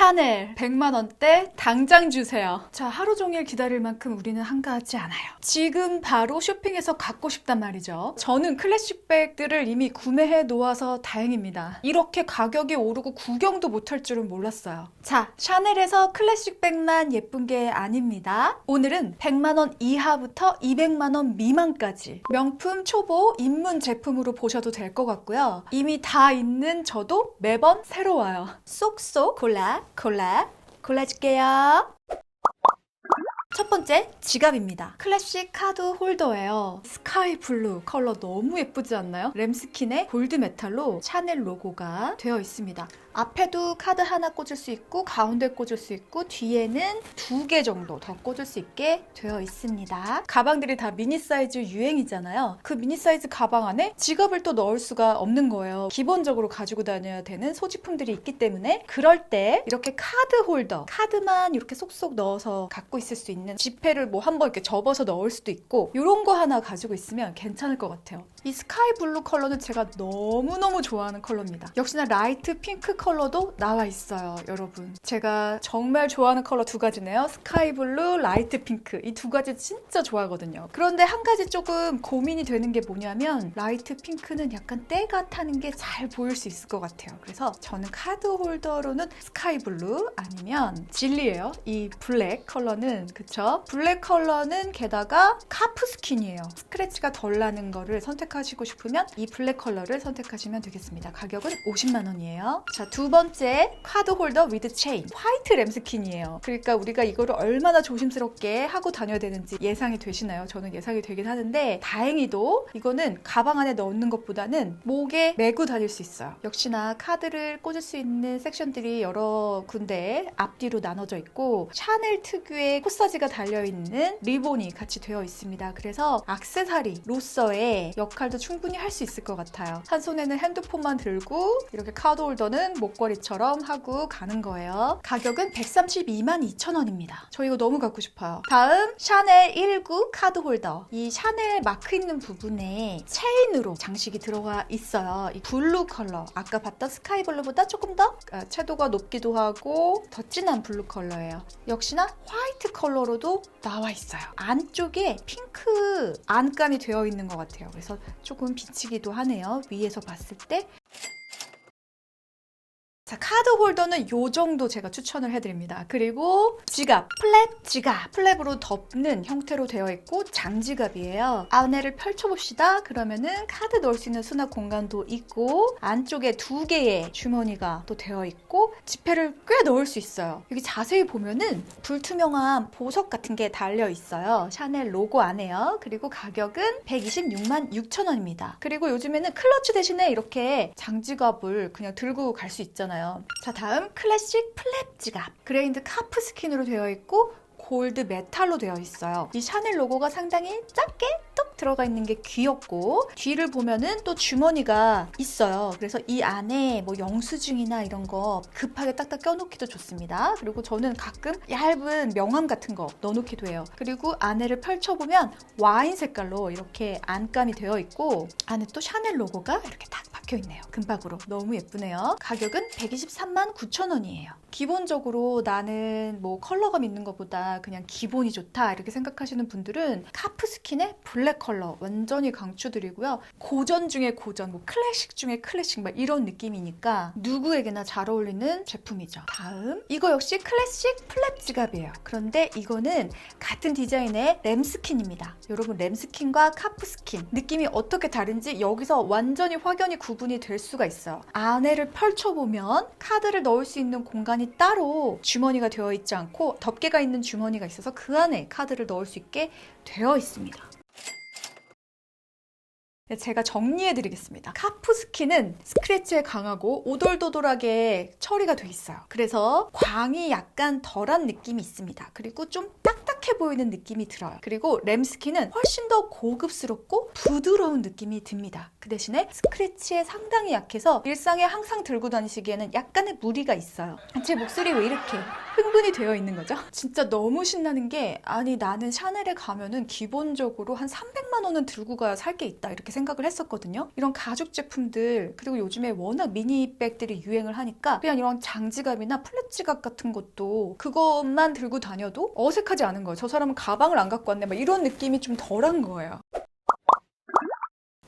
샤넬 100만 원대 당장 주세요. 자, 하루 종일 기다릴 만큼 우리는 한가하지 않아요. 지금 바로 쇼핑해서 갖고 싶단 말이죠. 저는 클래식 백들을 이미 구매해 놓아서 다행입니다. 이렇게 가격이 오르고 구경도 못할 줄은 몰랐어요. 자, 샤넬에서 클래식 백만 예쁜 게 아닙니다. 오늘은 100만 원 이하부터 200만 원 미만까지 명품 초보 입문 제품으로 보셔도 될 것 같고요. 이미 다 있는 저도 매번 새로워요. 쏙쏙 골라 골라 골라 줄게요. 첫 번째 지갑입니다. 클래식 카드 홀더예요. 스카이 블루 컬러 너무 예쁘지 않나요? 램스킨의 골드 메탈로 샤넬 로고가 되어 있습니다. 앞에도 카드 하나 꽂을 수 있고 가운데 꽂을 수 있고 뒤에는 두 개 정도 더 꽂을 수 있게 되어 있습니다. 가방들이 다 미니 사이즈 유행이잖아요. 그 미니 사이즈 가방 안에 지갑을 또 넣을 수가 없는 거예요. 기본적으로 가지고 다녀야 되는 소지품들이 있기 때문에 그럴 때 이렇게 카드 홀더, 카드만 이렇게 쏙쏙 넣어서 갖고 있을 수 있는 지폐를 뭐 한번 이렇게 접어서 넣을 수도 있고 이런 거 하나 가지고 있으면 괜찮을 것 같아요. 이 스카이 블루 컬러는 제가 너무너무 좋아하는 컬러입니다. 역시나 라이트 핑크 컬러도 나와 있어요, 여러분. 제가 정말 좋아하는 컬러 두 가지네요. 스카이 블루, 라이트 핑크. 이 두 가지 진짜 좋아하거든요. 그런데 한 가지 조금 고민이 되는 게 뭐냐면 라이트 핑크는 약간 때가 타는 게 잘 보일 수 있을 것 같아요. 그래서 저는 카드 홀더로는 스카이 블루 아니면 진리예요. 이 블랙 컬러는 그쵸? 블랙 컬러는 게다가 카프 스킨이에요. 스크래치가 덜 나는 거를 선택하시고 싶으면 이 블랙 컬러를 선택하시면 되겠습니다. 가격은 50만 원이에요. 자, 두 번째 카드 홀더 위드 체인 화이트 램스킨이에요. 그러니까 우리가 이거를 얼마나 조심스럽게 하고 다녀야 되는지 예상이 되시나요? 저는 예상이 되긴 하는데 다행히도 이거는 가방 안에 넣는 것보다는 목에 메고 다닐 수 있어요. 역시나 카드를 꽂을 수 있는 섹션들이 여러 군데 앞뒤로 나눠져 있고 샤넬 특유의 코사지가 달려 있는 리본이 같이 되어 있습니다. 그래서 악세사리로서의 역할도 충분히 할 수 있을 것 같아요. 한 손에는 핸드폰만 들고 이렇게 카드 홀더는 목걸이처럼 하고 가는 거예요. 가격은 132만 2천 원입니다. 저 이거 너무 갖고 싶어요. 다음 샤넬 19 카드 홀더. 이 샤넬 마크 있는 부분에 체인으로 장식이 들어가 있어요. 이 블루 컬러. 아까 봤던 스카이 블루보다 조금 더 어, 채도가 높기도 하고 더 진한 블루 컬러예요. 역시나 화이트 컬러로도 나와 있어요. 안쪽에 핑크 안감이 되어 있는 것 같아요. 그래서 조금 비치기도 하네요. 위에서 봤을 때. 자, 카드 홀더는 요 정도 제가 추천을 해드립니다. 그리고 지갑, 플랩 지갑. 플랩으로 덮는 형태로 되어 있고 장지갑이에요. 안에를 펼쳐봅시다. 그러면은 카드 넣을 수 있는 수납 공간도 있고 안쪽에 두 개의 주머니가 또 되어 있고 지폐를 꽤 넣을 수 있어요. 여기 자세히 보면은 불투명한 보석 같은 게 달려 있어요. 샤넬 로고 안에요. 그리고 가격은 126만 6천 원입니다. 그리고 요즘에는 클러치 대신에 이렇게 장지갑을 그냥 들고 갈 수 있잖아요. 자, 다음 클래식 플랩 지갑. 그레인드 카프 스킨으로 되어 있고 골드 메탈로 되어 있어요. 이 샤넬 로고가 상당히 작게 뚝 들어가 있는 게 귀엽고 뒤를 보면은 또 주머니가 있어요. 그래서 이 안에 뭐 영수증이나 이런 거 급하게 딱딱 껴놓기도 좋습니다. 그리고 저는 가끔 얇은 명함 같은 거 넣어놓기도 해요. 그리고 안에를 펼쳐보면 와인 색깔로 이렇게 안감이 되어 있고 안에 또 샤넬 로고가 이렇게 딱 박혀 있네요. 금박으로 너무 예쁘네요. 가격은 123만 9천 원이에요. 기본적으로 나는 뭐 컬러감 있는 것보다 그냥 기본이 좋다 이렇게 생각하시는 분들은 카프 스킨의 블랙 컬러 완전히 강추드리고요. 고전 중에 고전, 뭐 클래식 중에 클래식 막 이런 느낌이니까 누구에게나 잘 어울리는 제품이죠. 다음 이거 역시 클래식 플랩 지갑이에요. 그런데 이거는 같은 디자인의 램스킨입니다. 여러분 램스킨과 카프 스킨 느낌이 어떻게 다른지 여기서 완전히 확연히 구분이 될 수가 있어요. 안에를 펼쳐보면 카드를 넣을 수 있는 공간이 따로 주머니가 되어 있지 않고 덮개가 있는 주머니 가 있어서 그 안에 카드를 넣을 수 있게 되어 있습니다. 네, 제가 정리해 드리겠습니다. 스킨은 스크래치에 강하고 오돌도돌하게 처리가 돼 있어요. 그래서 광이 약간 덜한 느낌이 있습니다. 그리고 좀 딱 딱 탁탁해 보이는 느낌이 들어요. 그리고 램스킨은 훨씬 더 고급스럽고 부드러운 느낌이 듭니다. 그 대신에 스크래치에 상당히 약해서 일상에 항상 들고 다니시기에는 약간의 무리가 있어요. 제 목소리 왜 이렇게 흥분이 되어 있는 거죠? 진짜 너무 신나는 게 아니 나는 샤넬에 가면은 기본적으로 한 300만 원은 들고 가야 살 게 있다 이렇게 생각을 했었거든요. 이런 가죽 제품들 그리고 요즘에 워낙 미니백들이 유행을 하니까 그냥 이런 장지갑이나 플랫 지갑 같은 것도 그것만 들고 다녀도 어색하지 않은 거예요. 저 사람은 가방을 안 갖고 왔네 막 이런 느낌이 좀 덜한 거예요.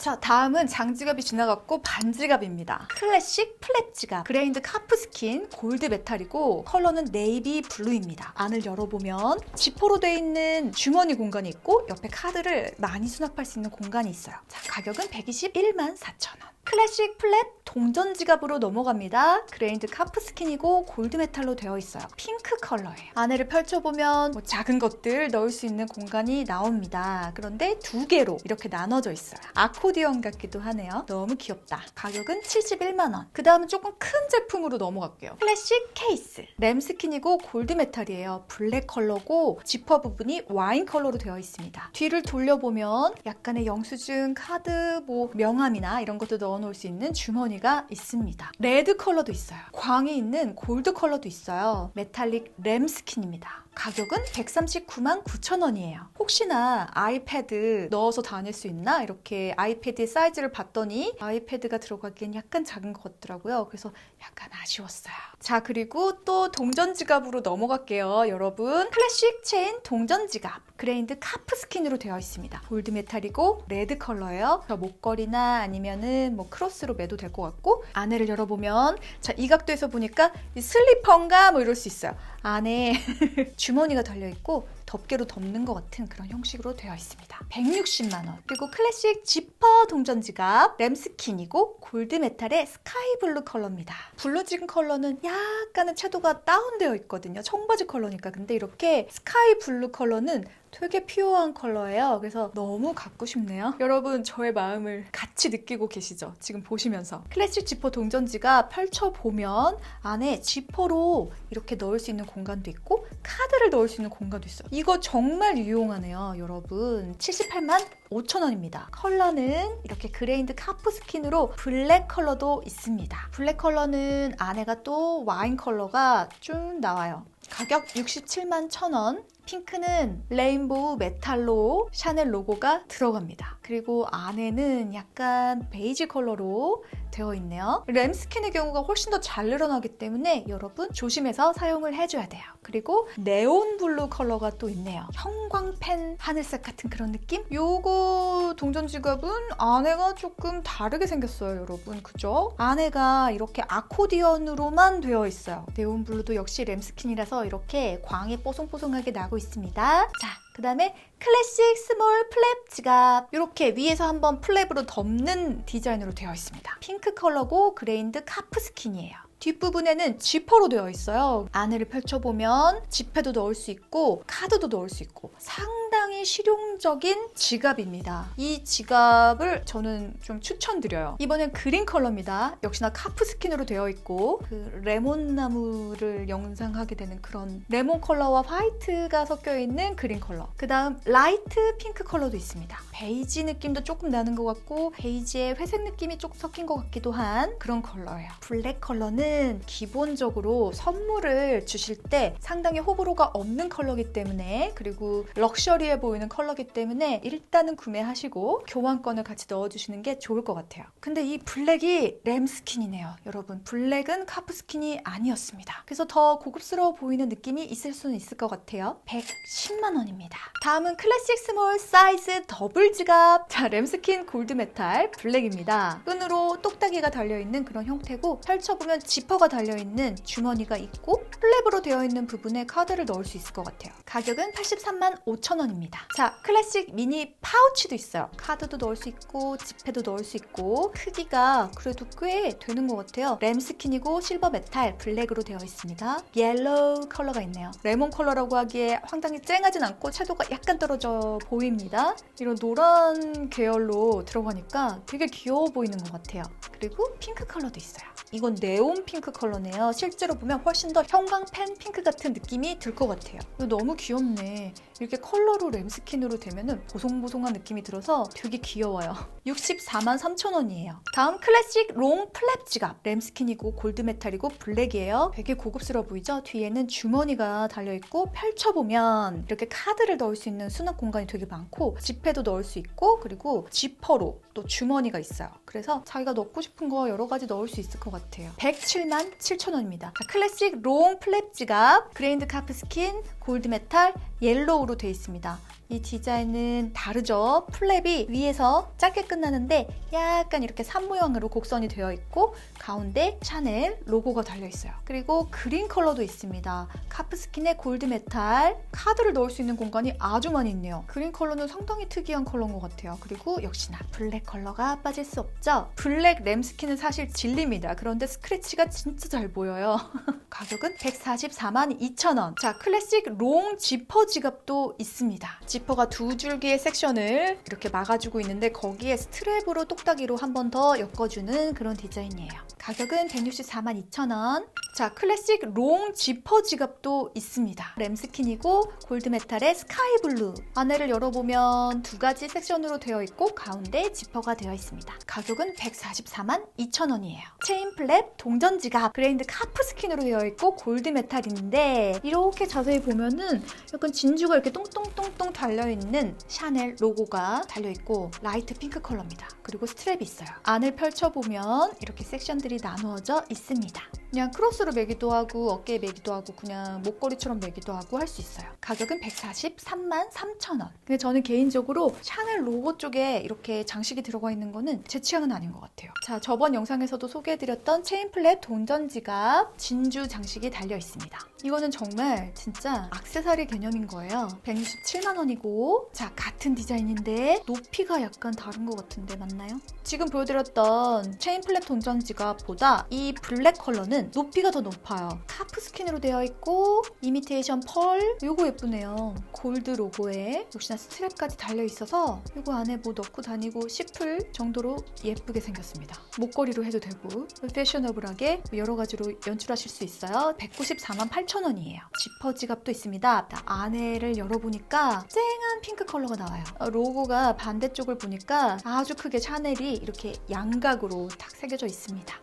자, 다음은 장지갑이 지나갔고 반지갑입니다. 클래식 플랫 지갑. 그레인드 카프 스킨 골드 메탈이고 컬러는 네이비 블루입니다. 안을 열어보면 지퍼로 돼 있는 주머니 공간이 있고 옆에 카드를 많이 수납할 수 있는 공간이 있어요. 자, 가격은 121만 4천 원. 클래식 플랫 동전 지갑으로 넘어갑니다. 그레인드 카프 스킨이고 골드 메탈로 되어 있어요. 핑크 컬러예요. 안에를 펼쳐보면 뭐 작은 것들 넣을 수 있는 공간이 나옵니다. 그런데 두 개로 이렇게 나눠져 있어요. 아코 디언 같기도 하네요. 너무 귀엽다. 가격은 71만 원. 그 다음은 조금 큰 제품으로 넘어갈게요. 클래식 케이스. 램 스킨이고 골드 메탈이에요. 블랙 컬러고 지퍼 부분이 와인 컬러로 되어 있습니다. 뒤를 돌려보면 약간의 영수증, 카드, 뭐 명함이나 이런 것도 넣어놓을 수 있는 주머니가 있습니다. 레드 컬러도 있어요. 광이 있는 골드 컬러도 있어요. 메탈릭 램 스킨입니다. 가격은 139만 9천 원이에요. 혹시나 아이패드 넣어서 다닐 수 있나? 이렇게 아이패드의 사이즈를 봤더니 아이패드가 들어가기엔 약간 작은 것 같더라고요. 그래서 약간 아쉬웠어요. 자, 그리고 또 동전 지갑으로 넘어갈게요, 여러분. 클래식 체인 동전 지갑. 그레인드 카프 스킨으로 되어 있습니다. 골드 메탈이고 레드 컬러예요. 그래서 목걸이나 아니면은 뭐 크로스로 매도 될 것 같고 안에를 열어보면 자, 이 각도에서 보니까 이 슬리퍼인가 뭐 이럴 수 있어요. 안에 주머니가 달려 있고 덮개로 덮는 것 같은 그런 형식으로 되어 있습니다. 160만 원. 그리고 클래식 지퍼 동전 지갑 램스킨이고 골드 메탈의 스카이 블루 컬러입니다. 블루 진 컬러는 약간은 채도가 다운되어 있거든요. 청바지 컬러니까. 근데 이렇게 스카이 블루 컬러는 되게 퓨어한 컬러예요. 그래서 너무 갖고 싶네요. 여러분 저의 마음을 같이 느끼고 계시죠? 지금 보시면서 클래식 지퍼 동전지가 펼쳐보면 안에 지퍼로 이렇게 넣을 수 있는 공간도 있고 카드를 넣을 수 있는 공간도 있어요. 이거 정말 유용하네요, 여러분. 78만 5천 원입니다. 컬러는 이렇게 그레인드 카프 스킨으로 블랙 컬러도 있습니다. 블랙 컬러는 안에가 또 와인 컬러가 쭉 나와요. 가격 67만 1천 원. 핑크는 레인보우 메탈로 샤넬 로고가 들어갑니다. 그리고 안에는 약간 베이지 컬러로 되어 있네요. 램 스킨의 경우가 훨씬 더 잘 늘어나기 때문에 여러분 조심해서 사용을 해줘야 돼요. 그리고 네온 블루 컬러가 또 있네요. 형광펜 하늘색 같은 그런 느낌? 요거 동전 지갑은 안에가 조금 다르게 생겼어요, 여러분. 그죠? 안에가 이렇게 아코디언으로만 되어 있어요. 네온 블루도 역시 램 스킨이라서 이렇게 광이 뽀송뽀송하게 나고 있습니다. 자, 그 다음에 클래식 스몰 플랩 지갑 이렇게 위에서 한번 플랩으로 덮는 디자인으로 되어 있습니다. 핑크 컬러고 그레인드 카프 스킨이에요. 뒷부분에는 지퍼로 되어 있어요. 안에를 펼쳐보면 지폐도 넣을 수 있고 카드도 넣을 수 있고 상당히 실용적인 지갑입니다. 이 지갑을 저는 좀 추천드려요. 이번엔 그린 컬러입니다. 역시나 카프 스킨으로 되어 있고 그 레몬 나무를 영상하게 되는 그런 레몬 컬러와 화이트가 섞여 있는 그린 컬러. 그 다음 라이트 핑크 컬러도 있습니다. 베이지 느낌도 조금 나는 것 같고 베이지에 회색 느낌이 조금 섞인 것 같기도 한 그런 컬러예요. 블랙 컬러는 기본적으로 선물을 주실 때 상당히 호불호가 없는 컬러기 때문에 그리고 럭셔리해 보이는 컬러기 때문에 일단은 구매하시고 교환권을 같이 넣어주시는 게 좋을 것 같아요. 근데 이 블랙이 램 스킨이네요. 여러분 블랙은 카프 스킨이 아니었습니다. 그래서 더 고급스러워 보이는 느낌이 있을 수는 있을 것 같아요. 110만 원입니다. 다음은 클래식 스몰 사이즈 더블 지갑. 자, 램스킨 골드 메탈 블랙입니다. 끈으로 똑딱이가 달려있는 그런 형태고 펼쳐보면 지퍼가 달려있는 주머니가 있고 플랩으로 되어 있는 부분에 카드를 넣을 수 있을 것 같아요. 가격은 83만 5천 원입니다. 자, 클래식 미니 파우치도 있어요. 카드도 넣을 수 있고, 지폐도 넣을 수 있고, 크기가 그래도 꽤 되는 것 같아요. 램 스킨이고, 실버 메탈, 블랙으로 되어 있습니다. 옐로우 컬러가 있네요. 레몬 컬러라고 하기에 황당히 쨍하진 않고, 채도가 약간 떨어져 보입니다. 이런 노란 계열로 들어가니까 되게 귀여워 보이는 것 같아요. 그리고 핑크 컬러도 있어요. 이건 네온 핑크 컬러네요. 실제로 보면 훨씬 더 형광펜 핑크 같은 느낌이 들 것 같아요. 너무 귀엽네. 이렇게 컬러로 램 스킨으로 되면은 보송보송한 느낌이 들어서 되게 귀여워요. 64만 3천 원이에요. 다음 클래식 롱 플랩 지갑. 램스킨이고 골드메탈이고 블랙이에요. 되게 고급스러워 보이죠? 뒤에는 주머니가 달려있고 펼쳐보면 이렇게 카드를 넣을 수 있는 수납 공간이 되게 많고 지폐도 넣을 수 있고 그리고 지퍼로 또 주머니가 있어요. 그래서 자기가 넣고 싶은 거 여러 가지 넣을 수 있을 것 같아요. 107만 7천 원입니다. 자, 클래식 롱 플랩 지갑, 그레인드 카프 스킨, 골드 메탈, 옐로우로 되어 있습니다. 이 디자인은 다르죠. 플랩이 위에서 짧게 끝나는데 약간 이렇게 산 모양으로 곡선이 되어 있고 가운데 샤넬 로고가 달려 있어요. 그리고 그린 컬러도 있습니다. 카프스킨의 골드 메탈 카드를 넣을 수 있는 공간이 아주 많이 있네요. 그린 컬러는 상당히 특이한 컬러인 것 같아요. 그리고 역시나 블랙 컬러가 빠질 수 없죠. 블랙 램스킨은 사실 진리입니다. 그런데 스크래치가 진짜 잘 보여요. 가격은 144만 2천 원. 자, 클래식 롱 지퍼 지갑도 있습니다. 지퍼가 두 줄기의 섹션을 이렇게 막아주고 있는데 거기에 스트랩으로 똑딱이로 한 번 더 엮어주는 그런 디자인이에요. 가격은 164만 2천 원. 자, 클래식 롱 지퍼 지갑도 있습니다. 램스킨이고 골드메탈의 스카이 블루. 안에를 열어보면 두 가지 섹션으로 되어 있고 가운데 지퍼가 되어 있습니다. 가격은 144만 2천 원이에요. 체인 플랩 동전 지갑 그레인드 카프 스킨으로 되어 있고 골드메탈인데 이렇게 자세히 보면은 약간 진주가 이렇게 똥똥똥똥 달려있는 샤넬 로고가 달려있고 라이트 핑크 컬러입니다. 그리고 스트랩이 있어요. 안을 펼쳐보면 이렇게 섹션들이 나누어져 있습니다. 그냥 크로스로 매기도 하고 어깨에 매기도 하고 그냥 목걸이처럼 매기도 하고 할 수 있어요. 가격은 143만 3천 원. 근데 저는 개인적으로 샤넬 로고 쪽에 이렇게 장식이 들어가 있는 거는 제 취향은 아닌 것 같아요. 자, 저번 영상에서도 소개해드렸던 체인 플랫 동전 지갑 진주 장식이 달려 있습니다. 이거는 정말 진짜 악세사리 개념인 거예요. 167만 원이고 자 같은 디자인인데 높이가 약간 다른 것 같은데 맞나요? 지금 보여드렸던 체인 플랫 동전 지갑 보다 이 블랙 컬러는 높이가 더 높아요. 카프 스킨으로 되어 있고 이미테이션 펄 이거 예쁘네요. 골드 로고에 역시나 스트랩까지 달려 있어서 이거 안에 뭐 넣고 다니고 싶을 정도로 예쁘게 생겼습니다. 목걸이로 해도 되고 패셔너블하게 여러 가지로 연출하실 수 있어요. 194만 8천 원이에요. 지퍼 지갑도 있습니다. 안에를 열어보니까 쨍한 핑크 컬러가 나와요. 어, 로고가 반대쪽을 보니까 아주 크게 샤넬이 이렇게 양각으로 딱 새겨져 있습니다.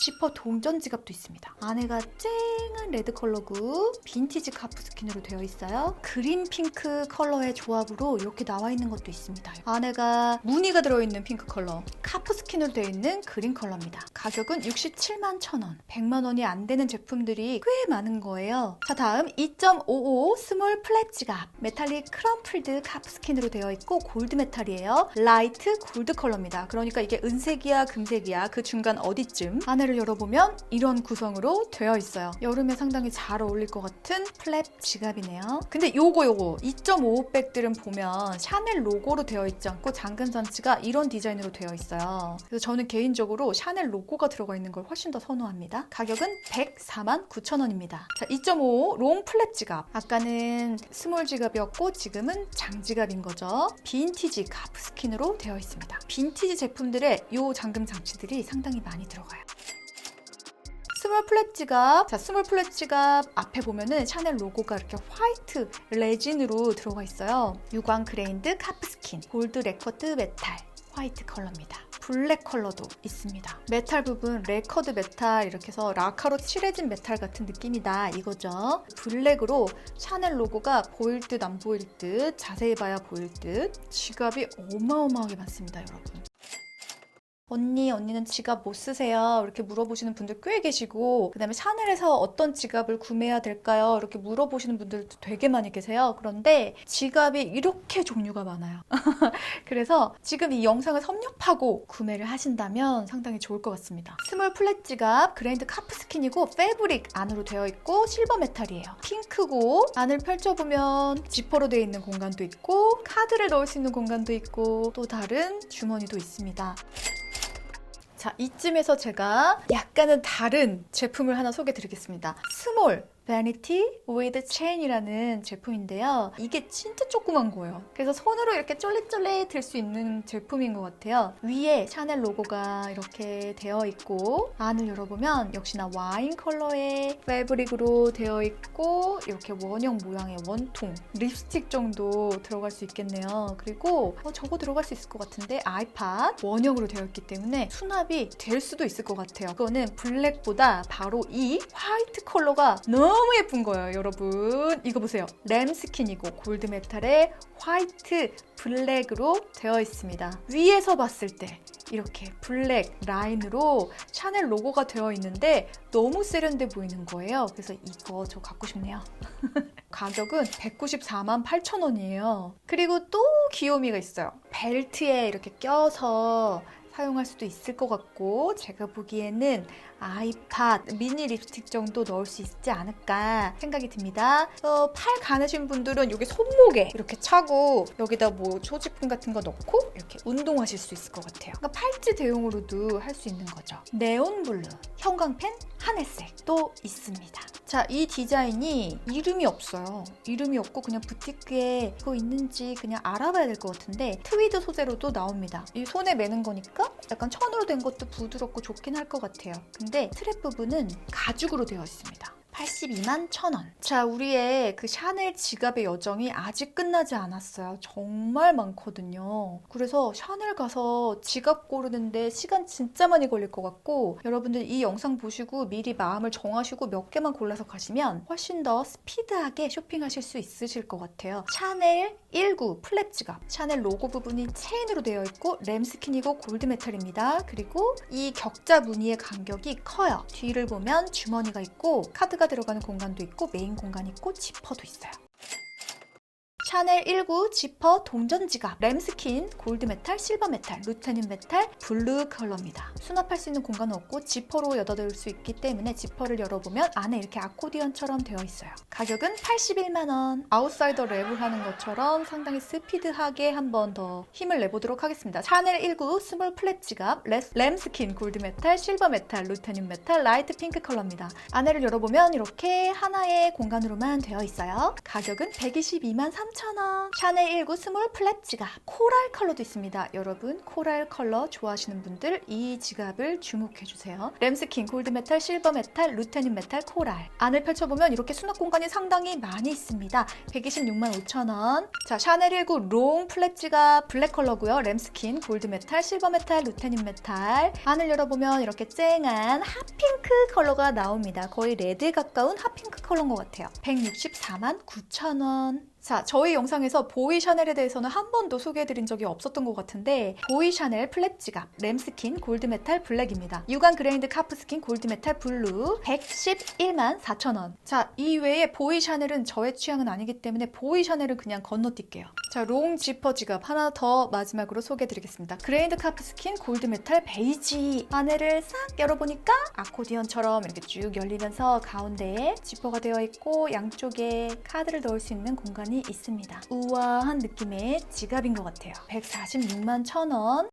지퍼 동전 지갑도 있습니다. 안에가 쨍한 레드 컬러고 빈티지 카프 스킨으로 되어 있어요. 그린 핑크 컬러의 조합으로 이렇게 나와 있는 것도 있습니다. 안에가 무늬가 들어있는 핑크 컬러, 카프 스킨으로 되어 있는 그린 컬러입니다. 가격은 67만 천 원. 100만 원이 안 되는 제품들이 꽤 많은 거예요. 자, 다음 2.55 스몰 플랫 지갑. 메탈릭 크럼플드 카프 스킨으로 되어 있고 골드 메탈이에요. 라이트 골드 컬러입니다. 그러니까 이게 은색이야, 금색이야. 그 중간 어디쯤. 안에 를 열어보면 이런 구성으로 되어 있어요. 여름에 상당히 잘 어울릴 것 같은 플랫 지갑이네요. 근데 요거 요거 2.55 백들은 보면 샤넬 로고로 되어 있지 않고 잠금 장치가 이런 디자인으로 되어 있어요. 그래서 저는 개인적으로 샤넬 로고가 들어가 있는 걸 훨씬 더 선호합니다. 가격은 104만 9천 원입니다. 자, 2.5롱 플랫 지갑. 아까는 스몰 지갑이었고 지금은 장지갑인 거죠. 빈티지 카프 스킨으로 되어 있습니다. 빈티지 제품들의 요 잠금 장치들이 상당히 많이 들어가요. 스몰 플랫 지갑. 자, 스몰 플랫 지갑 앞에 보면은 샤넬 로고가 이렇게 화이트 레진으로 들어가 있어요. 유광 그레인드 카프 스킨, 골드 레커드 메탈, 화이트 컬러입니다. 블랙 컬러도 있습니다. 메탈 부분 레커드 메탈 이렇게 해서 라카로 칠해진 메탈 같은 느낌이다 이거죠. 블랙으로 샤넬 로고가 보일 듯 안 보일 듯 자세히 봐야 보일 듯 지갑이 어마어마하게 많습니다 여러분. 언니, 언니는 지갑 못 쓰세요? 이렇게 물어보시는 분들 꽤 계시고, 그 다음에 샤넬에서 어떤 지갑을 구매해야 될까요? 이렇게 물어보시는 분들도 되게 많이 계세요. 그런데 지갑이 이렇게 종류가 많아요. 그래서 지금 이 영상을 섭렵하고 구매를 하신다면 상당히 좋을 것 같습니다. 스몰 플랫 지갑, 그랜드 카프 스킨이고, 패브릭 안으로 되어 있고, 실버 메탈이에요. 핑크고, 안을 펼쳐보면 지퍼로 되어 있는 공간도 있고, 카드를 넣을 수 있는 공간도 있고, 또 다른 주머니도 있습니다. 자, 이쯤에서 제가 약간은 다른 제품을 하나 소개해 드리겠습니다. 스몰 Vanity with Chain이라는 제품인데요. 이게 진짜 조그만 거예요. 그래서 손으로 이렇게 쫄릿쫄릿 들수 있는 제품인 것 같아요. 위에 샤넬 로고가 이렇게 되어 있고 안을 열어보면 역시나 와인 컬러의 패브릭으로 되어 있고 이렇게 원형 모양의 원통 립스틱 정도 들어갈 수 있겠네요. 그리고 어, 저거 들어갈 수 있을 것 같은데 아이팟 원형으로 되어 있기 때문에 수납이 될 수도 있을 것 같아요. 이거는 블랙보다 바로 이 화이트 컬러가 너무 예쁜 거예요, 여러분. 이거 보세요. 램 스킨이고 골드 메탈의 화이트 블랙으로 되어 있습니다. 위에서 봤을 때 이렇게 블랙 라인으로 샤넬 로고가 되어 있는데 너무 세련돼 보이는 거예요. 그래서 이거 저 갖고 싶네요. 가격은 194만 8천 원이에요. 그리고 또 귀요미가 있어요. 벨트에 이렇게 껴서 사용할 수도 있을 것 같고 제가 보기에는 아이팟, 미니 립스틱 정도 넣을 수 있지 않을까 생각이 듭니다. 어, 팔 가느신 분들은 여기 손목에 이렇게 차고 여기다 뭐 소지품 같은 거 넣고 이렇게 운동하실 수 있을 것 같아요. 그러니까 팔찌 대용으로도 할 수 있는 거죠. 네온 블루, 형광펜, 하늘색도 있습니다. 자, 이 디자인이 이름이 없어요. 이름이 없고 그냥 부티크에 그거 있는지 그냥 알아봐야 될 것 같은데 트위드 소재로도 나옵니다. 이 손에 매는 거니까 약간 천으로 된 것도 부드럽고 좋긴 할 것 같아요. 트랩 부분은 가죽으로 되어 있습니다. 82만 1,000원. 자, 우리의 그 샤넬 지갑의 여정이 아직 끝나지 않았어요. 정말 많거든요. 그래서 샤넬 가서 지갑 고르는데 시간 진짜 많이 걸릴 것 같고, 여러분들 이 영상 보시고 미리 마음을 정하시고 몇 개만 골라서 가시면 훨씬 더 스피드하게 쇼핑하실 수 있으실 것 같아요. 샤넬 19 플랩 지갑. 샤넬 로고 부분이 체인으로 되어 있고, 램 스킨이고 골드 메탈입니다. 그리고 이 격자 무늬의 간격이 커요. 뒤를 보면 주머니가 있고, 카드가 들어가는 공간도 있고 메인 공간 있고 지퍼도 있어요. 샤넬 19 지퍼 동전 지갑 램스킨 골드 메탈 실버 메탈 루테늄 메탈 블루 컬러입니다. 수납할 수 있는 공간은 없고 지퍼로 열어둘 수 있기 때문에 지퍼를 열어보면 안에 이렇게 아코디언처럼 되어 있어요. 가격은 81만 원. 아웃사이더 랩을 하는 것처럼 상당히 스피드하게 한 번 더 힘을 내보도록 하겠습니다. 샤넬 19 스몰 플랫 지갑 레스- 램스킨 골드 메탈 실버 메탈 루테늄 메탈 라이트 핑크 컬러입니다. 안에를 열어보면 이렇게 하나의 공간으로만 되어 있어요. 가격은 122만 3천 원. 샤넬 19 스몰 플랫 지갑. 코랄 컬러도 있습니다. 여러분 코랄 컬러 좋아하시는 분들 이 지갑을 주목해 주세요. 램스킨 골드 메탈 실버 메탈 루테늄 메탈 코랄. 안을 펼쳐보면 이렇게 수납 공간이 상당히 많이 있습니다. 126만 5천 원. 자 샤넬 19 롱 플랫 지갑 블랙 컬러고요. 램스킨 골드 메탈 실버 메탈 루테늄 메탈. 안을 열어보면 이렇게 쨍한 핫핑크 컬러가 나옵니다. 거의 레드에 가까운 핫핑크 컬러인 것 같아요. 164만 9천 원. 자, 저희 영상에서 보이 샤넬에 대해서는 한 번도 소개해드린 적이 없었던 것 같은데 보이 샤넬 플랫 지갑 램스킨 골드메탈 블랙입니다. 유광 그레인드 카프스킨 골드메탈 블루 111만 4천 원. 자, 이 외에 보이 샤넬은 저의 취향은 아니기 때문에 보이 샤넬은 그냥 건너뛸게요. 자, 롱 지퍼 지갑 하나 더 마지막으로 소개해드리겠습니다. 그레인드 카프스킨 골드메탈 베이지 안에를 싹 열어보니까 아코디언처럼 이렇게 쭉 열리면서 가운데에 지퍼가 되어 있고 양쪽에 카드를 넣을 수 있는 공간이 있습니다. 우아한 느낌의 지갑인 것 같아요. 146만 1,000원.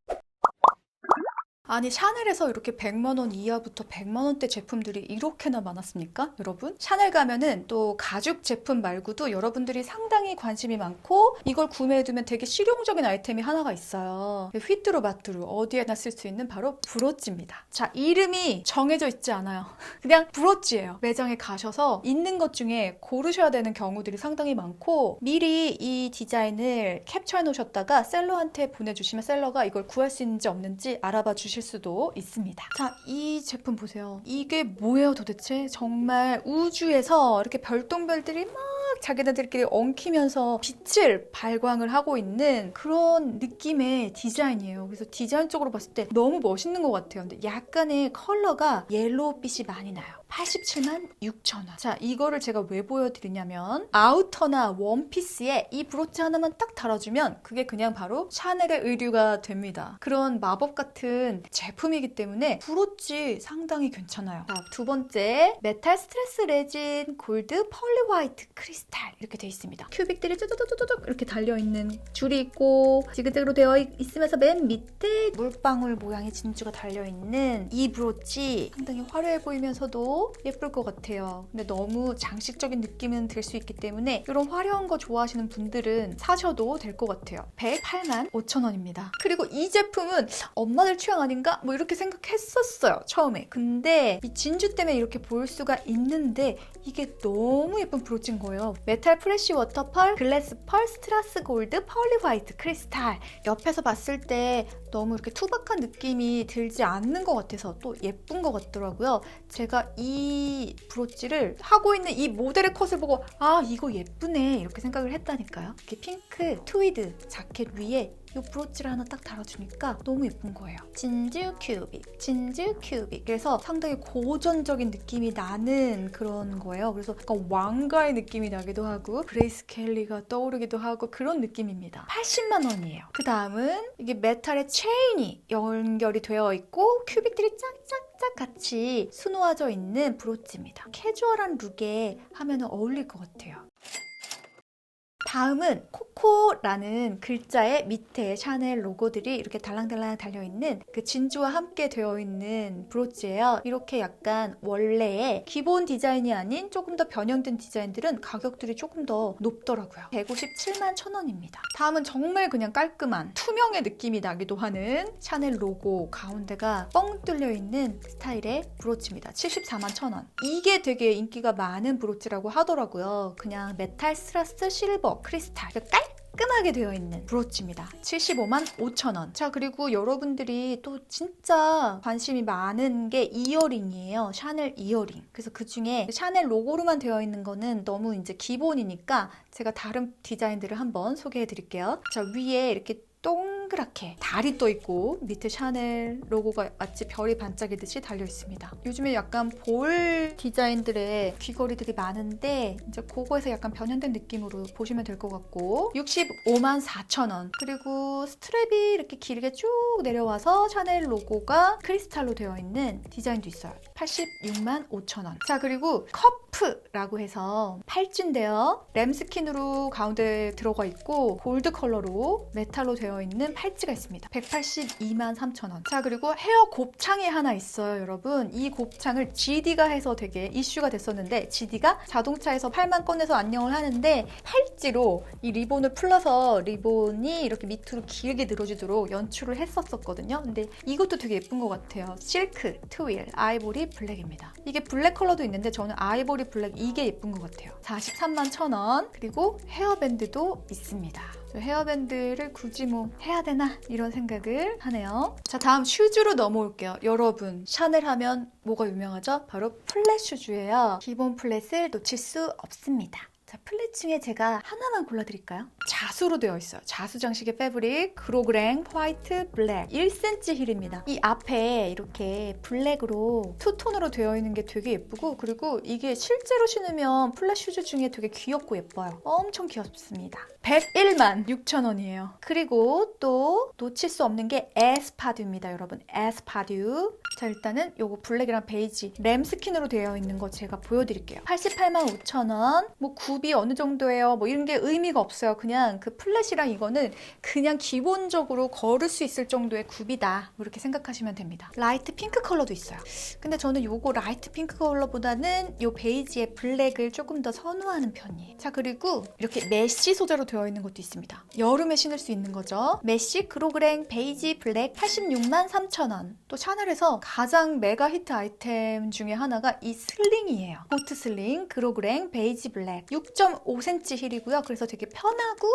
아니 샤넬에서 이렇게 100만 원 이하부터 100만 원대 제품들이 이렇게나 많았습니까? 여러분? 샤넬 가면은 또 가죽 제품 말고도 여러분들이 상당히 관심이 많고 이걸 구매해두면 되게 실용적인 아이템이 하나가 있어요. 휘뚜루 마뚜루 어디에나 쓸 수 있는 바로 브로치입니다. 자 이름이 정해져 있지 않아요. 그냥 브로치예요. 매장에 가셔서 있는 것 중에 고르셔야 되는 경우들이 상당히 많고 미리 이 디자인을 캡처해 놓으셨다가 셀러한테 보내주시면 셀러가 이걸 구할 수 있는지 없는지 알아봐 주실 수도 있습니다. 자, 이 제품 보세요. 이게 뭐예요 도대체? 정말 우주에서 이렇게 별똥별들이 막 자기네들끼리 엉키면서 빛을 발광을 하고 있는 그런 느낌의 디자인이에요. 그래서 디자인적으로 봤을 때 너무 멋있는 것 같아요. 근데 약간의 컬러가 옐로우빛이 많이 나요. 87만 6천 원. 자, 이거를 제가 왜 보여드리냐면 아우터나 원피스에 이 브로치 하나만 딱 달아주면 그게 그냥 바로 샤넬의 의류가 됩니다. 그런 마법 같은 제품이기 때문에 브로치 상당히 괜찮아요. 자, 두 번째 메탈 스트레스 레진 골드 펄리 화이트 크리스탈 이렇게 돼 있습니다. 큐빅들이 뚜두두두둑 이렇게 달려 있는 줄이 있고 지그재그로 되어 있- 있으면서 맨 밑에 물방울 모양의 진주가 달려 있는 이 브로치 상당히 화려해 보이면서도 예쁠 것 같아요. 근데 너무 장식적인 느낌은 들 수 있기 때문에 이런 화려한 거 좋아하시는 분들은 사셔도 될 것 같아요. 108만 5천 원입니다. 그리고 이 제품은 엄마들 취향 아닌가? 뭐 이렇게 생각했었어요. 처음에. 근데 이 진주 때문에 이렇게 보일 수가 있는데 이게 너무 예쁜 브로치인 거예요. 메탈 프레쉬 워터 펄, 글래스 펄, 스트라스 골드, 펄리 화이트, 크리스탈. 옆에서 봤을 때 너무 이렇게 투박한 느낌이 들지 않는 것 같아서 또 예쁜 것 같더라고요. 제가 이 브로치를 하고 있는 이 모델의 컷을 보고 아 이거 예쁘네 이렇게 생각을 했다니까요. 이렇게 핑크 트위드 자켓 위에 이 브로치를 하나 딱 달아주니까 너무 예쁜 거예요. 진주 큐빅, 진주 큐빅. 그래서 상당히 고전적인 느낌이 나는 그런 거예요. 그래서 약간 왕가의 느낌이 나기도 하고 그레이스 켈리가 떠오르기도 하고 그런 느낌입니다. 80만 원이에요. 그 다음은 이게 메탈의 체인이 연결이 되어 있고 큐빅들이 짝짝짝 같이 수놓아져 있는 브로치입니다. 캐주얼한 룩에 하면 어울릴 것 같아요. 다음은 코코라는 글자의 밑에 샤넬 로고들이 이렇게 달랑달랑 달려있는 그 진주와 함께 되어 있는 브로치예요. 이렇게 약간 원래의 기본 디자인이 아닌 조금 더 변형된 디자인들은 가격들이 조금 더 높더라고요. 157만 천 원입니다. 다음은 정말 그냥 깔끔한 투명의 느낌이 나기도 하는 샤넬 로고 가운데가 뻥 뚫려 있는 스타일의 브로치입니다. 74만 천 원. 이게 되게 인기가 많은 브로치라고 하더라고요. 그냥 메탈 스라스 실버 크리스탈 그러니까 깔끔하게 되어 있는 브로치입니다. 75만 5천 원. 자, 그리고 여러분들이 또 진짜 관심이 많은 게 이어링이에요. 샤넬 이어링. 그래서 그 중에 샤넬 로고로만 되어 있는 거는 너무 이제 기본이니까 제가 다른 디자인들을 한번 소개해 드릴게요. 자, 위에 이렇게 동그랗게 달이 떠 있고 밑에 샤넬 로고가 마치 별이 반짝이듯이 달려 있습니다. 요즘에 약간 볼 디자인들의 귀걸이들이 많은데 이제 그거에서 약간 변형된 느낌으로 보시면 될 것 같고 65만 4천 원 그리고 스트랩이 이렇게 길게 쭉 내려와서 샤넬 로고가 크리스탈로 되어 있는 디자인도 있어요. 86만 5천 원. 자 그리고 커프라고 해서 팔찌인데요. 램스킨으로 가운데 들어가 있고 골드 컬러로 메탈로 되어 있는 팔찌가 있습니다. 182만 3천 원. 자 그리고 헤어 곱창이 하나 있어요, 여러분. 이 곱창을 GD가 해서 되게 이슈가 됐었는데 GD가 자동차에서 팔만 꺼내서 안녕을 하는데 팔찌로 이 리본을 풀러서 리본이 이렇게 밑으로 길게 늘어지도록 연출을 했었었거든요. 근데 이것도 되게 예쁜 것 같아요. 실크, 트윌, 아이보리, 블랙입니다. 이게 블랙 컬러도 있는데 저는 아이보리 블랙 이게 예쁜 것 같아요. 43만 천 원. 그리고 헤어밴드도 있습니다. 저 헤어밴드를 굳이 뭐 해야 되나 이런 생각을 하네요. 자 다음 슈즈로 넘어올게요. 여러분 샤넬 하면 뭐가 유명하죠? 바로 플랫 슈즈예요. 기본 플랫을 놓칠 수 없습니다. 자, 플랫 중에 제가 하나만 골라드릴까요? 자수로 되어 있어요. 자수 장식의 패브릭, 그로그랭, 화이트, 블랙, 1cm 힐입니다. 이 앞에 이렇게 블랙으로 투톤으로 되어 있는 게 되게 예쁘고 그리고 이게 실제로 신으면 플랫 슈즈 중에 되게 귀엽고 예뻐요. 엄청 귀엽습니다. 101만 6천 원이에요. 그리고 또 놓칠 수 없는 게 에스파듀입니다, 여러분. 에스파듀. 자, 일단은 요거 블랙이랑 베이지 램 스킨으로 되어 있는 거 제가 보여드릴게요. 88만 5천 원. 뭐 굽이 어느 정도예요? 뭐 이런 게 의미가 없어요. 그냥 그 플랫이랑 이거는 그냥 기본적으로 걸을 수 있을 정도의 굽이다. 뭐 이렇게 생각하시면 됩니다. 라이트 핑크 컬러도 있어요. 근데 저는 요거 라이트 핑크 컬러보다는 요 베이지의 블랙을 조금 더 선호하는 편이에요. 자, 그리고 이렇게 메쉬 소재로 되어 있는 것도 있습니다. 여름에 신을 수 있는 거죠. 메쉬 그로그랭 베이지 블랙 86만 3천 원. 또 샤넬에서 가장 메가 히트 아이템 중에 하나가 이 슬링이에요. 보트 슬링 그로그랭 베이지 블랙 6.5cm 힐이고요. 그래서 되게 편하고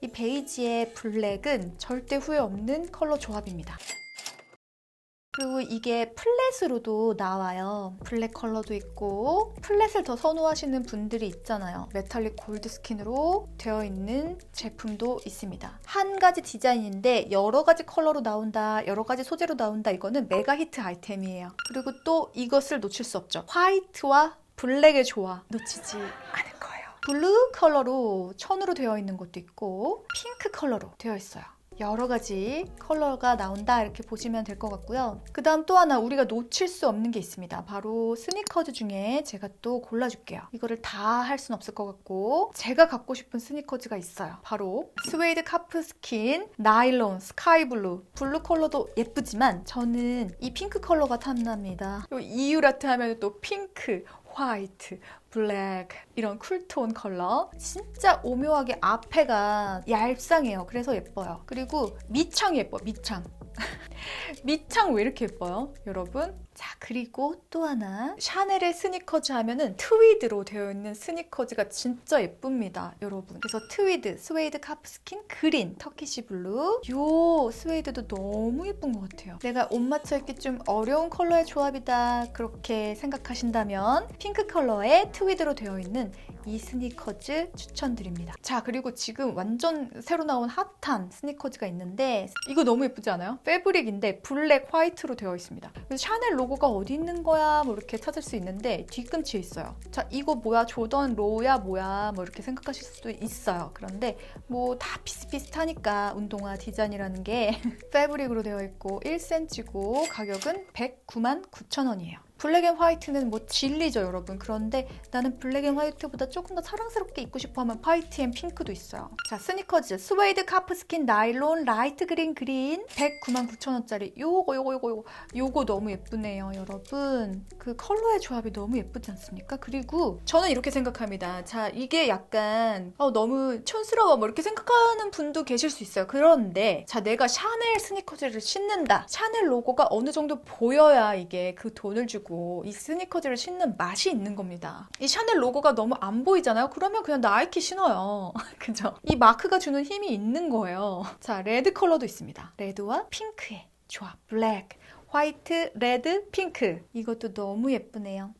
이 베이지의 블랙은 절대 후회 없는 컬러 조합입니다. 그리고 이게 플랫으로도 나와요. 블랙 컬러도 있고 플랫을 더 선호하시는 분들이 있잖아요. 메탈릭 골드 스킨으로 되어 있는 제품도 있습니다. 한 가지 디자인인데 여러 가지 컬러로 나온다, 여러 가지 소재로 나온다. 이거는 메가 히트 아이템이에요. 그리고 또 이것을 놓칠 수 없죠. 화이트와 블랙의 조화 놓치지 않을. 블루 컬러로 천으로 되어 있는 것도 있고 핑크 컬러로 되어 있어요. 여러 가지 컬러가 나온다 이렇게 보시면 될 것 같고요. 그 다음 또 하나 우리가 놓칠 수 없는 게 있습니다. 바로 스니커즈 중에 제가 또 골라줄게요. 이거를 다 할 순 없을 것 같고 제가 갖고 싶은 스니커즈가 있어요. 바로 스웨이드 카프 스킨 나일론 스카이 블루 블루 컬러도 예쁘지만 저는 이 핑크 컬러가 탐납니다. 요 이유라트 하면 또 핑크, 화이트, 블랙 이런 쿨톤 컬러. 진짜 오묘하게 앞에가 얄쌍해요. 그래서 예뻐요. 그리고 밑창이 예뻐 밑창. 밑창 왜 이렇게 예뻐요 여러분 자 그리고 또 하나. 샤넬의 스니커즈 하면은 트위드로 되어 있는 스니커즈가 진짜 예쁩니다 여러분. 그래서 트위드 스웨이드 카프스킨 그린 터키시 블루. 요 스웨이드도 너무 예쁜 것 같아요. 내가 옷 맞춰 입기 좀 어려운 컬러의 조합이다 그렇게 생각하신다면 핑크 컬러의 트위드로 되어 있는 이 스니커즈 추천드립니다. 자 그리고 지금 완전 새로 나온 핫한 스니커즈가 있는데 이거 너무 예쁘지 않아요? 패브릭인데 블랙 화이트로 되어 있습니다. 샤넬 로고 가 어디 있는 거야? 뭐 이렇게 찾을 수 있는데 뒤꿈치에 있어요. 자 이거 뭐야? 조던 로야? 뭐야? 뭐 이렇게 생각하실 수도 있어요. 그런데 뭐 다 비슷비슷하니까 운동화 디자인이라는 게 패브릭으로 되어 있고 1cm고 가격은 109만 9천 원이에요 블랙 앤 화이트는 뭐 진리죠 여러분. 그런데 나는 블랙 앤 화이트보다 조금 더 사랑스럽게 입고 싶어 하면 화이트 앤 핑크도 있어요. 자 스니커즈. 스웨이드 카프스킨 나일론 라이트 그린 그린. 109만 9천 원짜리. 요거 요거 요거 요거. 요거 너무 예쁘네요 여러분. 그 컬러의 조합이 너무 예쁘지 않습니까? 그리고 저는 이렇게 생각합니다. 자 이게 약간 어, 너무 촌스러워. 뭐 이렇게 생각하는 분도 계실 수 있어요. 그런데 자 내가 샤넬 스니커즈를 신는다. 샤넬 로고가 어느 정도 보여야 이게 그 돈을 주고 이 스니커즈를 신는 맛이 있는 겁니다. 이 샤넬 로고가 너무 안 보이잖아요? 그러면 그냥 나이키 신어요. 그죠? 이 마크가 주는 힘이 있는 거예요. 자, 레드 컬러도 있습니다. 레드와 핑크의 조합. 블랙, 화이트, 레드, 핑크. 이것도 너무 예쁘네요.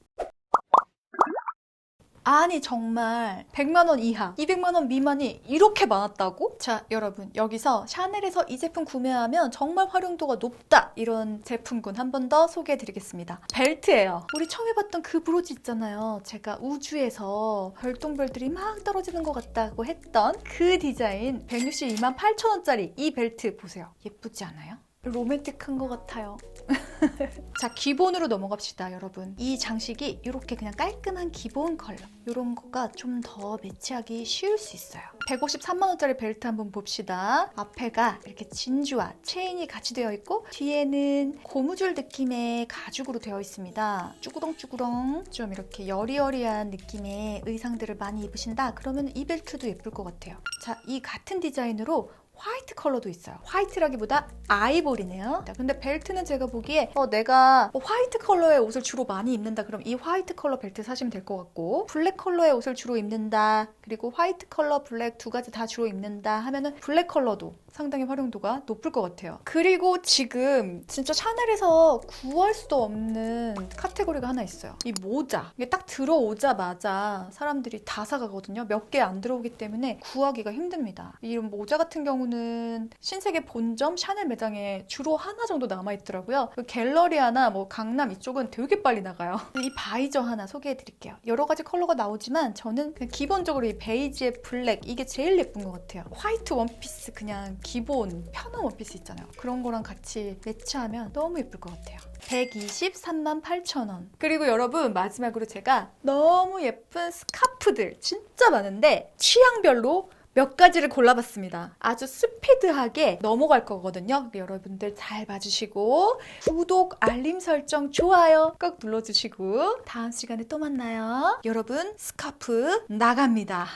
아니 정말 100만 원 이하, 200만 원 미만이 이렇게 많았다고? 자, 여러분 여기서 샤넬에서 이 제품 구매하면 정말 활용도가 높다 이런 제품군 한 번 더 소개해 드리겠습니다. 벨트예요. 우리 처음에 봤던 그 브로치 있잖아요. 제가 우주에서 별똥별들이 막 떨어지는 것 같다고 했던 그 디자인 162만 8천 원짜리 이 벨트 보세요. 예쁘지 않아요? 로맨틱한 것 같아요. 자, 기본으로 넘어갑시다, 여러분. 이 장식이 이렇게 그냥 깔끔한 기본 컬러. 이런 거가 좀 더 매치하기 쉬울 수 있어요. 153만원짜리 벨트 한번 봅시다. 앞에가 이렇게 진주와 체인이 같이 되어 있고, 뒤에는 고무줄 느낌의 가죽으로 되어 있습니다. 쭈구렁쭈구렁. 좀 이렇게 여리여리한 느낌의 의상들을 많이 입으신다? 그러면 이 벨트도 예쁠 것 같아요. 자, 이 같은 디자인으로 화이트 컬러도 있어요. 화이트라기보다 아이보리네요. 근데 벨트는 제가 보기에 어, 내가 화이트 컬러의 옷을 주로 많이 입는다. 그럼 이 화이트 컬러 벨트 사시면 될 것 같고 블랙 컬러의 옷을 주로 입는다. 그리고 화이트 컬러, 블랙 두 가지 다 주로 입는다 하면은 블랙 컬러도 상당히 활용도가 높을 것 같아요. 그리고 지금 진짜 샤넬에서 구할 수도 없는 카테고리가 하나 있어요. 이 모자. 이게 딱 들어오자마자 사람들이 다 사가거든요. 몇 개 안 들어오기 때문에 구하기가 힘듭니다. 이런 모자 같은 경우는 신세계 본점 샤넬 매장에 주로 하나 정도 남아있더라고요. 그 갤러리아나 뭐 강남 이쪽은 되게 빨리 나가요. 이 바이저 하나 소개해 드릴게요. 여러 가지 컬러가 나오지만 저는 기본적으로 이 베이지에 블랙 이게 제일 예쁜 것 같아요. 화이트 원피스 그냥 기본 편한 원피스 있잖아요. 그런 거랑 같이 매치하면 너무 예쁠 것 같아요. 123만 8천 원. 그리고 여러분 마지막으로 제가 너무 예쁜 스카프들 진짜 많은데 취향별로 몇 가지를 골라봤습니다. 아주 스피드하게 넘어갈 거거든요. 여러분들 잘 봐주시고 구독, 알림 설정, 좋아요 꼭 눌러주시고 다음 시간에 또 만나요. 여러분 스카프 나갑니다.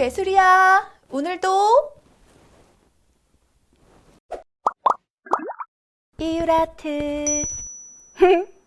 내일이야. 오늘도 이유라트.